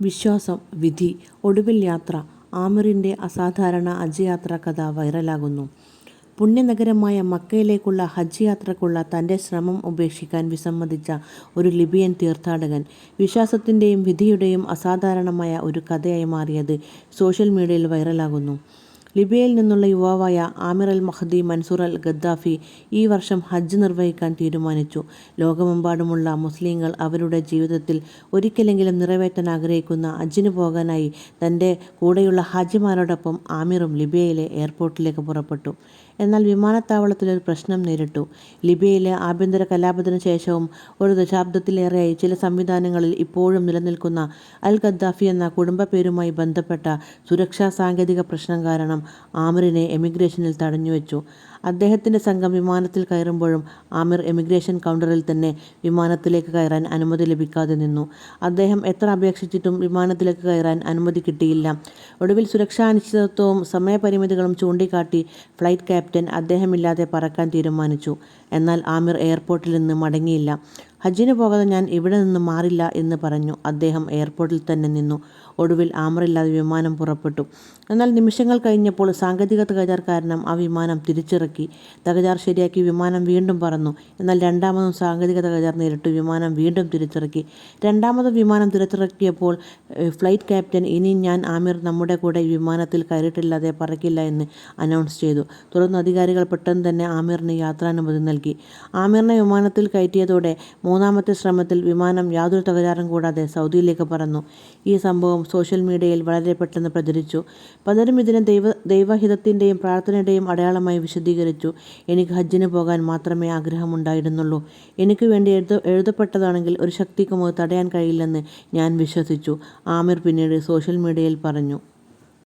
വിശ്വാസം, വിധി, ഒടുവിൽ യാത്ര ആമിറിന്റെ അസാധാരണ ഹജ്ജ് യാത്ര കഥ വൈറലാകുന്നു. പുണ്യനഗരമായ മക്കയിലേക്കുള്ള ഹജ്ജ് യാത്രക്കുള്ള തന്റെ ശ്രമം ഉപേക്ഷിക്കാൻ വിസമ്മതിച്ച ഒരു ലിബിയൻ തീർത്ഥാടകൻ. വിശ്വാസത്തിന്റെയും വിധിയുടെയും അസാധാരണമായ ഒരു കഥയായി മാറിയത് സോഷ്യൽ മീഡിയയിൽ വൈറലാകുന്നു. ലിബിയയിൽ നിന്നുള്ള യുവാവായ Amir Al Mahdi Mansour Al Gaddafi ഈ വർഷം ഹജ്ജ് നിർവഹിക്കാൻ തീരുമാനിച്ചു. ലോകമെമ്പാടുമുള്ള മുസ്ലിങ്ങൾ അവരുടെ ജീവിതത്തിൽ ഒരിക്കലെങ്കിലും നിറവേറ്റാൻ ആഗ്രഹിക്കുന്ന ഹജ്ജിന് പോകാനായി തന്റെ കൂടെയുള്ള ഹാജിമാരോടൊപ്പം ആമിറും ലിബിയയിലെ എയർപോർട്ടിലേക്ക് പുറപ്പെട്ടു. എന്നാൽ വിമാനത്താവളത്തിൽ ഒരു പ്രശ്നം നേരിട്ടു. ലിബിയയിലെ ആഭ്യന്തര കലാപത്തിന് ശേഷവും ഒരു ദശാബ്ദത്തിലേറെയായി ചില സംവിധാനങ്ങളിൽ ഇപ്പോഴും നിലനിൽക്കുന്ന അൽ ഗദ്ദാഫി എന്ന കുടുംബ പേരുമായി ബന്ധപ്പെട്ട സുരക്ഷാ സാങ്കേതിക പ്രശ്നം കാരണം ആമിറിനെ എമിഗ്രേഷനിൽ തടഞ്ഞുവച്ചു. അദ്ദേഹത്തിന്റെ സംഘം വിമാനത്തിൽ കയറുമ്പോഴും ആമിർ എമിഗ്രേഷൻ കൗണ്ടറിൽ തന്നെ വിമാനത്തിലേക്ക് കയറാൻ അനുമതി ലഭിക്കാതെ നിന്നു. അദ്ദേഹം എത്ര അപേക്ഷിച്ചിട്ടും വിമാനത്തിലേക്ക് കയറാൻ അനുമതി കിട്ടിയില്ല. ഒടുവിൽ സുരക്ഷാ അനിശ്ചിതത്വവും സമയപരിമിതികളും ചൂണ്ടിക്കാട്ടി ഫ്ലൈറ്റ് ക്യാപ്റ്റൻ അദ്ദേഹമില്ലാതെ പറക്കാൻ തീരുമാനിച്ചു. എന്നാൽ ആമിർ എയർപോർട്ടിൽ നിന്ന് മടങ്ങിയില്ല. ഹജ്ജിന് പോകാതെ ഞാൻ ഇവിടെ നിന്ന് മാറില്ല എന്ന് പറഞ്ഞു അദ്ദേഹം എയർപോർട്ടിൽ തന്നെ നിന്നു. ഒടുവിൽ ആമറില്ലാതെ വിമാനം പുറപ്പെട്ടു. എന്നാൽ നിമിഷങ്ങൾ കഴിഞ്ഞപ്പോൾ സാങ്കേതിക തകരാർ കാരണം ആ വിമാനം തിരിച്ചിറക്കി. തകരാർ ശരിയാക്കി വിമാനം വീണ്ടും പറന്നു. എന്നാൽ രണ്ടാമതും സാങ്കേതിക തകരാർ നേരിട്ട് വിമാനം വീണ്ടും തിരിച്ചിറക്കി. രണ്ടാമതും വിമാനം തിരിച്ചിറക്കിയപ്പോൾ ഫ്ലൈറ്റ് ക്യാപ്റ്റൻ ഇനി ഞാൻ ആമിർ നമ്മുടെ കൂടെ വിമാനത്തിൽ കയറിയിട്ടില്ലാതെ പറക്കില്ല എന്ന് അനൗൺസ് ചെയ്തു. തുടർന്ന് അധികാരികൾ പെട്ടെന്ന് തന്നെ ആമിറിന് യാത്രാനുമതി നൽകി. ആമിറിനെ വിമാനത്തിൽ കയറ്റിയതോടെ മൂന്നാമത്തെ ശ്രമത്തിൽ വിമാനം യാതൊരു തകരാറും കൂടാതെ സൗദിയിലേക്ക് പറന്നു. ഈ സംഭവം സോഷ്യൽ മീഡിയയിൽ വളരെ പെട്ടെന്ന് പ്രചരിച്ചു. പലരും ഇതിനെ ദൈവ ദൈവഹിതത്തിന്റെയും പ്രാർത്ഥനയുടെയും അടയാളമായി വിശദീകരിച്ചു. എനിക്ക് ഹജ്ജിന് പോകാൻ മാത്രമേ ആഗ്രഹമുണ്ടായിരുന്നുള്ളൂ. എനിക്ക് വേണ്ടി എഴുത എഴുതപ്പെട്ടതാണെങ്കിൽ ഒരു ശക്തിക്കും അത് തടയാൻ കഴിയില്ലെന്ന് ഞാൻ വിശ്വസിച്ചു. ആമിർ പിന്നീട് സോഷ്യൽ മീഡിയയിൽ പറഞ്ഞു.